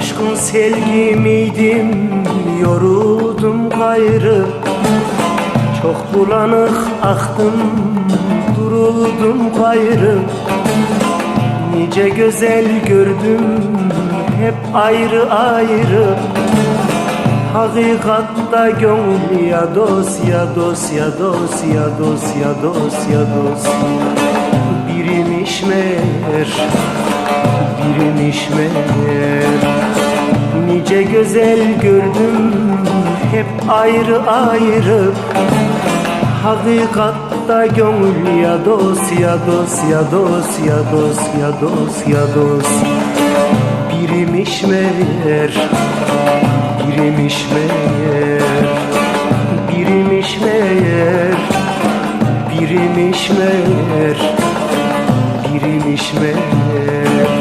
Coşkun sevgi miydim yoruldum gayrı. Çok bulanık aktım duruldum gayrı. Nice güzel gördüm hep ayrı ayrı. Hakikatta gönül ya dost ya dost ya dost ya dost ya dost ya dost. Birimiş Nice güzel gördüm hep ayrı ayrı. Hakikatta gönül ya dost ya dost ya dost ya dost ya dost ya dost. Birimiş meğer Birimiş meğer. Birimiş meğer Birimiş meğer. Birimiş meğer